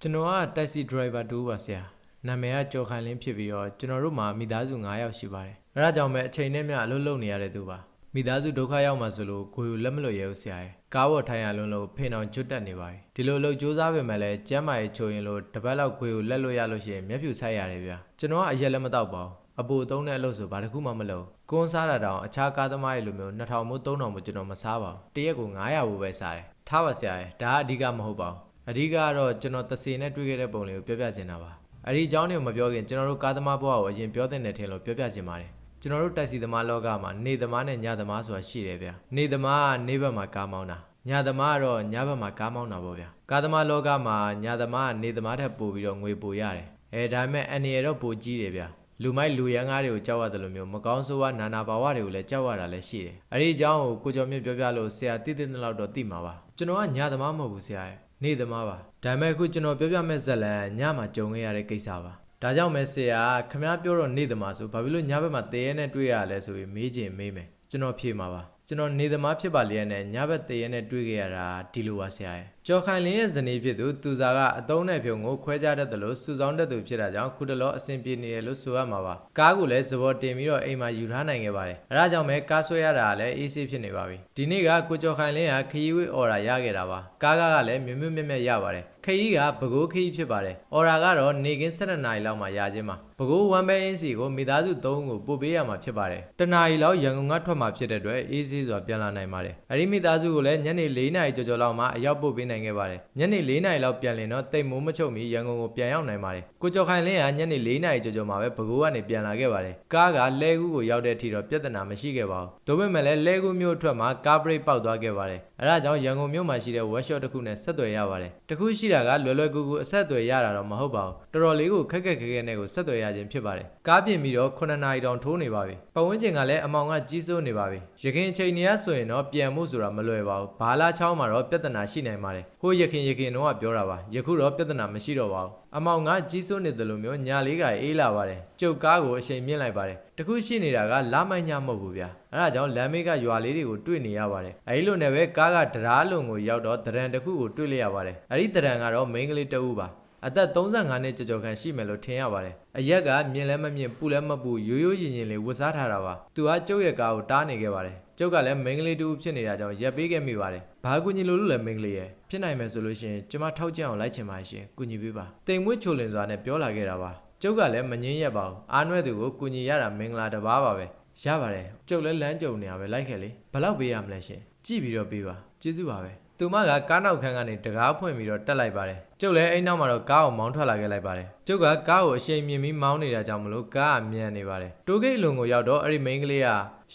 ကျွန်တော်ကတက်ဆီဒရိုင်ဘာတူပါဆရာနာမည်ကကျော်ခိုင်လင်းဖြစ်ပြီးတော့ကျွန်တော်တို့မှာမိသားစု9ယောက်ရှိပါတယ်အဲဒါကြောင့်ပဲအချိန်နဲ့မျှအလုပ်လုပ်နေရတဲ့သူပါမိသားစုဒုက္ခရောက်မှဆိုလို့ကိုယ်ကိုလက်မလွတ်ရဘူးဆရာရဲ့ကားပေါ်ထိုင်ရလွန်းလို့ဖိန်အောင်ကျွတ်တက်နေပါတယ်ဒီလိုလုပ်စူးစမ်းပေမဲ့လည်းကျမ်းမာရေးချိုးရင်လို့တစ်ပတ်လောက်ကိုယ်ကိုလက်လွတ်ရလို့ရှိရင်မျက်ဖြူဆိုင်ရတယ်ဗျာကျွန်တော်ကအရက်လည်းမတော့ပါဘူးအပူသုံးတဲ့အလုပ်ဆိုဘာတစ်ခုမှမလုပ်ကွန်းစားတာတောင်အခြားကားသမားရဲ့လိုမျိုး2000မို့3000မို့ကျွန်တော်မစားပါဘူးတရက်ကို900ဘူးပဲစားတယ်ထားပါဆရာရဲ့ဒါကအဓိကမဟုတ်ပါဘူး အဓိကကတော့ကျွန်တော်တစေနဲ့တွေ့ခဲ့တဲ့ပုံလေးကိုပြောပြချင်တာပါအဲ့ဒီအကြောင်းတွေကိုမပြောခင်ကျွန်တော်တို့ကားသမားဘဝကိုအရင်ပြောတဲ့နယ်ထင်လို့ပြောပြချင်ပါတယ်ကျွန်တော်တို့တက်စီသမားလောကမှာနေသမားနဲ့ညသမားဆိုတာရှိတယ်ဗျနေသမားကနေဘက်မှာကားမောင်းတာညသမားကတော့ညဘက်မှာကားမောင်းတာပေါ့ဗျကားသမားလောကမှာညသမားကနေသမားထက်ပိုပြီးတော့ငွေပိုရတယ်အဲဒါပေမဲ့အန်ရတော့ပိုကြီးတယ်ဗျလူမိုက်လူရန်ကားတွေကိုကြောက်ရတယ်လို့မျိုးမကောင်းဆိုးဝါးနာနာဘာဝတွေကိုလည်းကြောက်ရတာလည်းရှိတယ်။အဲဒီအကြောင်းကိုကိုကျော်မြင့်ပြောပြလို့ဆရာတိတိတဲ့လောက်တော့သိမှာပါ။ကျွန်တော်ကညသမားမဟုတ်ဘူးဆရာရဲ့။ နေသမားပါ။ဒါပေမဲ့အခုကျွန်တော်ပြောပြမဲ့ဇက်လန်ညမှာကြုံခဲ့ရတဲ့ကိစ္စပါ။ဒါကြောင့်မဲဆရာခမားပြောတော့နေသမားဆိုဘာဖြစ်လို့ညဘက်မှာတရေနဲ့တွေ့ရလဲဆိုပြီးမေးချင်မေးမယ်။ကျွန်တော်ဖြေမှာပါ။ကျွန်တော်နေသမားဖြစ်ပါလျက်နဲ့ညဘက်တရေနဲ့တွေ့ခဲ့ရတာဒီလိုပါဆရာရဲ့။ ကျော်ခိုင်လင်းရဲ့ဇနီးဖြစ်သူသူစားကအတုံးနဲ့ဖြုံကိုခွဲခြားတတ်တယ်လို့စုဆောင်းတတ်သူဖြစ်တာကြောင့်ခုတလောအဆင်ပြေနေတယ်လို့ဆိုရမှာပါ။ကားကိုလည်းသဘောတင်ပြီးတော့အိမ်မှာယူထားနိုင်ခဲ့ပါတယ်။အဲဒါကြောင့်ပဲကားဆွဲရတာကလည်းအေးဆေးဖြစ်နေပါပြီ။ဒီနေ့ကကိုကျော်ခိုင်လင်းကခရီးဝေးအော်ရာရခဲ့တာပါ။ကားကားကလည်းမြွမြွမြက်မြက်ရပါတယ်။ခရီးကဘကိုးခရီးဖြစ်ပါတယ်။အော်ရာကတော့နေကင်း7နာရီလောက်မှရခြင်းပါ။ဘကိုးဝမ်ဘဲအင်းစီကိုမိသားစု3ကိုပို့ပေးရမှာဖြစ်ပါတယ်။တနာရီလောက်ရန်ကုန်ကထွက်မှာဖြစ်တဲ့အတွက်အေးဆေးစွာပြန်လာနိုင်ပါတယ်။အဲဒီမိသားစုကိုလည်းညနေ4နာရီကျော်ကျော်လောက်မှအရောက်ပို့ပေးနိုင်ခဲ့ပါတယ်။ညနေ4နာရီလောက်ပြန်လင်တော့တိတ်မိုးမချုပ်မီရန်ကုန်ကိုပြန်ရောက်နိုင်ပါတယ်။ကိုကျော်ခိုင်လင်းကညနေ4နာရီကျော်ကျော်မှပဲဘကိုးကနေပြန်လာခဲ့ပါတယ်။ကားကလဲကူးကိုရောက်တဲ့အထိတော့ပြဿနာမရှိခဲ့ပါဘူး။ဒါပေမဲ့လည်းလဲကူးမြို့အထွက်မှာကားဘရိတ်ပေါက်သွားခဲ့ပါတယ်။အဲဒါကြောင့်ရန်ကုန်မြို့မှာရှိတဲ့ workshop တစ်ခုနဲ့ဆက်သွယ်ရပါတယ်။တစ်ခုရှိတာကလွယ်လွယ်ကူကူအဆက်အသွယ်ရတာတော့မဟုတ်ပါဘူး။တော်တော်လေးကိုခက်ခက်ခဲခဲနဲ့ကိုဆက်သွယ်ရခြင်းဖြစ်ပါတယ်။ကားပြင်ပြီးတော့9နာရီတောင်ထိုးနေပါပြီ။ပတ်ဝန်းကျင်ကလည်းအမောင်ကကြီးစိုးနေပါပြီ။ရခင်အချိန်ကြီးဆိုရင်တော့ပြန်မှုဆိုတာမလွယ်ပါဘူး။ဘာလာချောင်းမှာတော့ပြဿနာရှိနိုင်ပါတယ်။ဟိုရခင်ရခင်တော့ပြောတာပါ။ယခုတော့ပြဿနာမရှိတော့ပါဘူး။အမောင်ကကြီးစိုးနေတယ်လို့မျိုးညာလေးကအေးလာပါတယ်။ကျုပ်ကားကိုအချိန်မြင့်လိုက်ပါတယ်။တခုရှိနေတာကလာမိုင်းညမဟုတ်ဘူးဗျာ။အဲဒါကြောင့်လမ်းမေးကရွာလေးတွေကိုတွေ့နေရပါတယ်။အဲဒီလိုနဲ့ပဲကားကတရားလုံကိုရောက်တော့တရန်တစ်ခုကိုတွေ့လိုက်ရပါတယ်။အဲဒီတရန်ကတော့မိန်းကလေးတဦးပါ။ အသက်35နှစ်ကျော်ကျော်ခန့်ရှိမယ်လို့ထင်ရပါတယ်။အရက်ကမြင်လည်းမမြင်ပူလည်းမပူရိုးရိုးရင်ရင်လေးဝတ်စားထားတာပါ။သူကကျုပ်ရဲ့ကားကိုတားနေခဲ့ပါတယ်။ကျုပ်ကလည်းမိန်းကလေးတူဖြစ်နေတာကြောင့်ရက်ပေးခဲ့မိပါတယ်။ဘာကူညီလို့လို့လဲမိန်းကလေးရဲ့ဖြစ်နိုင်မယ်ဆိုလို့ရှိရင်ကျမထောက်ကြအောင်လိုက်ချင်ပါရှင်။ကူညီပေးပါ။တိမ်မွေးချိုလင်စွာနဲ့ပြောလာခဲ့တာပါ။ကျုပ်ကလည်းမငင်းရက်ပါဘူး။အားနွဲ့သူကိုကူညီရတာမင်္ဂလာတစ်ပါးပါပဲ။ရပါတယ်။ကျုပ်လည်းလမ်းကြုံနေရပဲလိုက်ခဲ့လေ။ဘယ်လောက်ပေးရမလဲရှင်။ကြည့်ပြီးတော့ပေးပါ။ကျေးဇူးပါပဲ။ သူမကကားနောက်ခန်းကနေတကားဖွင့်ပြီးတော့တက်လိုက်ပါတယ်။ကျုပ်လည်းအိမ်နောက်မှာတော့ကားကိုမောင်းထွက်လာခဲ့လိုက်ပါတယ်။ကျုပ်ကကားကိုအရှိန်မြင့်ပြီးမောင်းနေတာကြောင့်မလို့ကားကမြန်နေပါတယ်။တိုးဂိတ်လုံကိုရောက်တော့အဲ့ဒီမိန်းကလေးက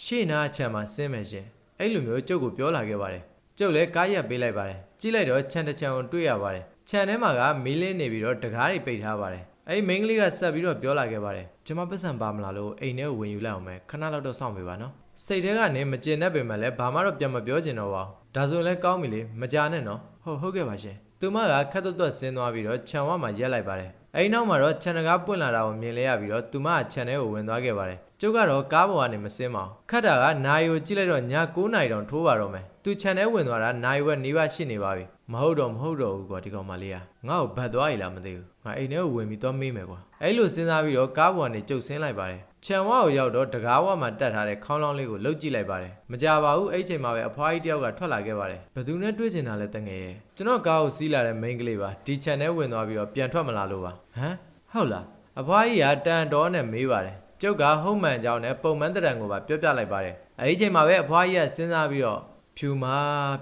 ရှေ့နားအချမ်းမှာဆင်းမယ်ရှင်။အဲ့လိုမျိုးကျုပ်ကိုပြောလာခဲ့ပါတယ်။ကျုပ်လည်းကားရက်ပေးလိုက်ပါတယ်။ကြည့်လိုက်တော့ခြံတစ်ခြံကိုတွေ့ရပါတယ်။ခြံထဲမှာကမီးလင်းနေပြီးတော့တကားတွေပိတ်ထားပါတယ်။အဲ့ဒီမိန်းကလေးကဆက်ပြီးတော့ပြောလာခဲ့ပါတယ်။ကျွန်မပတ်စံပါမလားလို့အိမ်ထဲကိုဝင်ယူလိုက်အောင်မယ်ခဏလောက်တော့စောင့်ပေးပါနော်။စိတ်ထဲကနေမကျင်တတ်ပေမဲ့လည်းဘာမှတော့ပြန်မပြောချင်တော့ပါဘူး။ ဒါဆိုရင်လည်းကောင်းပြီလေမကြာနဲ့နော်။ဟုတ်ဟုတ်ကဲ့ပါရှင်။သူမကခက်သွက်သွက်ဆင်းသွားပြီးတော့ခြံဝမှာရက်လိုက်ပါတယ်။အဲဒီနောက်မှာတော့ခြံတကားပွင့်လာတာကိုမြင်လဲရပြီးတော့သူမကခြံထဲကိုဝင်သွားခဲ့ပါတယ်။ကျုပ်ကတော့ကားပေါ်ကနေမဆင်းပါဘူး။ခတ်တာကနိုင်ကိုကြည့်လိုက်တော့ည9နာရီတောင်ထိုးပါတော့မယ်။သူခြံထဲဝင်သွားတာနိုင်ဝက်နေပါရှိနေပါပြီ။မဟုတ်တော့မဟုတ်တော့ဘူးကွာဒီကောင်မလေးကငါ့ကိုဘတ်သွားရည်လားမသိဘူး။ငါအိမ်ထဲကိုဝင်ပြီးတော့မေးမယ်ကွာ။အဲ့လိုစဉ်းစားပြီးတော့ကားပေါ်ကနေကျုပ်ဆင်းလိုက်ပါတယ်။ ခြံဝါကိုရောက်တော့တကားဝါမှာတက်ထားတဲ့ခေါင်းလောင်းလေးကိုလှုပ်ကြည့်လိုက်ပါတယ်။မကြပါဘူးအဲ့ချိန်မှာပဲအဖွားကြီးတယောက်ကထွက်လာခဲ့ပါတယ်။ဘယ်သူနဲ့တွေ့ချင်တာလဲတငယ်ရဲ့။ကျွန်တော်ကားကိုစီးလာတဲ့မိန်းကလေးပါ။ဒီခြံထဲဝင်သွားပြီးတော့ပြန်ထွက်မလာလို့ပါ။ဟမ်ဟုတ်လား။အဖွားကြီးကတန်တော်နဲ့မေးပါတယ်။ကျုပ်ကဟုတ်မှန်ကြောင်းနဲ့ပုံမှန်တရံကိုပါပြောပြလိုက်ပါတယ်။အဲဒီချိန်မှာပဲအဖွားကြီးကစဉ်းစားပြီးတော့ဖြူမ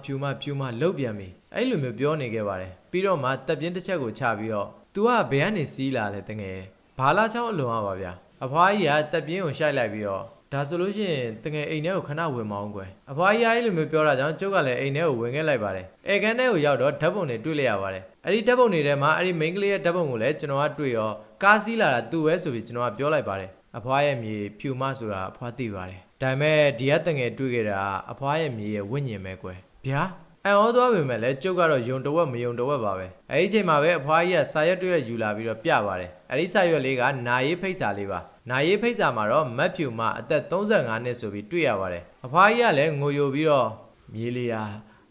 ဖြူမဖြူမလှုပ်ပြန်ပြီ။အဲ့လိုမျိုးပြောနေခဲ့ပါတယ်။ပြီးတော့မှတက်ပြင်းတစ်ချက်ကိုချပြီးတော့ "तू ကဘယ်ကနေစီးလာလဲတငယ်။ဘာလာချောင်းအလွန်อ่ะပါဗျာ။ အဖွားကြီးကတက်ပြင်းကိုရှိုက်လိုက်ပြီးတော့ဒါဆိုလို့ရှိရင်တငယ်အိမ်ထဲကိုခဏဝင်မအောင်ကွယ်အဖွားကြီးအဲ့လိုမျိုးပြောတာကြောင့်ကျုပ်ကလည်းအိမ်ထဲကိုဝင်ခဲ့လိုက်ပါတယ်အဲကန်ထဲကိုရောက်တော့ဓာတ်ပုံတွေတွေ့လိုက်ရပါတယ်အဲ့ဒီဓာတ်ပုံတွေထဲမှာအဲ့ဒီမိန်းကလေးရဲ့ဓာတ်ပုံကိုလည်းကျွန်တော်ကတွေ့ရောကားစီးလာတာသူ့ပဲဆိုပြီးကျွန်တော်ကပြောလိုက်ပါတယ်အဖွားရဲ့မြေဖြူမဆိုတာအဖွားသိပါတယ်ဒါပေမဲ့ဒီကတငယ်တွေ့ခဲ့တာအဖွားရဲ့မြေရဲ့ဝိညာဉ်ပဲကွယ်ဗျာ အံ့ဩသွားပေမဲ့လည်းကျုပ်ကတော့ယုံတဝက်မယုံတဝက်ပါပဲအဲဒီအချိန်မှာပဲအဖွားကြီးကစာရွက်တွေ့ရယူလာပြီးတော့ပြပါတယ်အဲဒီစာရွက်လေးကနာရေးဖိတ်စာလေးပါနာရေးဖိတ်စာမှာတော့မတ်ဖြူမအသက်35နှစ်ဆိုပြီးတွေ့ရပါတယ်အဖွားကြီးကလည်းငိုယိုပြီးတော့မြေလီယာ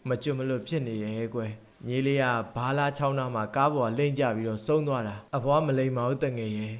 မကျွတ်မလို့ဖြစ်နေရဲ့ကွယ်မြေးလေးကဘာလာချောင်းသားမှာကားပေါ်ကလိမ့်ကြပြီးတော့ဆုံးသွားတာအဖွားမလိမ္မာဘူးတငယ်ရဲ့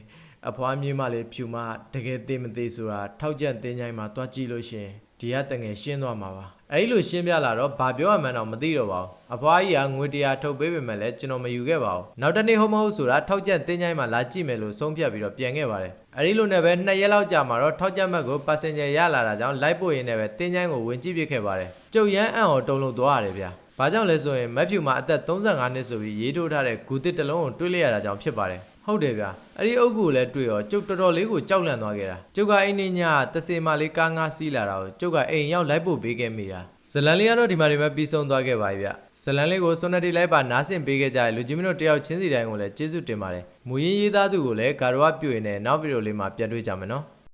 အဖွားမြေးမလေးဖြူမတကယ်သေးမသေးဆိုတာထောက်ကျက်တင်းချိုင်းမှာတွားကြည့်လို့ရှရင်ဒီကတငယ်ရှင်းသွားမှာပါအဲ့လိုရှင်းပြလာတော့ဘာပြောရမှန်းတော့မသိတော့ပါဘူးအဖွားကြီးကငွေတရားထုတ်ပေးပေမဲ့လည်းကျွန်တော်မယူခဲ့ပါဘူးနောက်တစ်နေ့ဟုတ်မဟုတ်ဆိုတာထောက်ကျက်တင်းချိုင်းမှာလာကြည့်မယ်လို့ဆုံးဖြတ်ပြီးတော့ပြန်ခဲ့ပါတယ်အဲ့ဒီလိုနဲ့ပဲနှစ်ရက်လောက်ကြာမှာတော့ထောက်ကျက်မက်ကိုပါစင်ဂျာရလာတာကြောင့်လိုက်ပို့ရင်းနဲ့ပဲတင်းချိုင်းကိုဝင်ကြည့်ပြခဲ့ပါတယ်ကျုပ်ရမ်းအံ့ဩတုံလို့သွားရတယ်ဗျာ။ဘာကြောင့်လဲဆိုရင်မက်ဖြူမှာအသက်35နှစ်ဆိုပြီးရေးထိုးထားတဲ့ဂူတစ်တစ်လုံးကိုတွေးလိုက်ရတာကြောင့်ဖြစ်ပါတယ်။ ဟုတ်တယ်ဗျာ။အဲ့ဒီအုပ်ကူကိုလည်းတွေ့ရောကျုပ်တော်တော်လေးကိုကြောက်လန့်သွားခဲ့တာ။ကျုပ်ကအိမ်နေညတစေမလေးကားငါးစီးလာတာကိုကျုပ်ကအိမ်ရောက်လိုက်ဖို့ပေးခဲ့မိတာ။ဇလန်လေးကတော့ဒီမှာဒီမှာပြီးဆုံးသွားခဲ့ပါပြီဗျ။ဇလန်လေးကိုစွန်နတီလိုက်ပါနားဆင်ပေးခဲ့ကြတဲ့လူကြီးမင်းတို့တယောက်ချင်းစီတိုင်းကိုလည်းကျေးဇူးတင်ပါတယ်။မူရင်းရေးသားသူကိုလည်းဂါရဝပြုရင်လည်းနောက်ဗီဒီယိုလေးမှာပြန်တွေ့ကြမယ်နော်။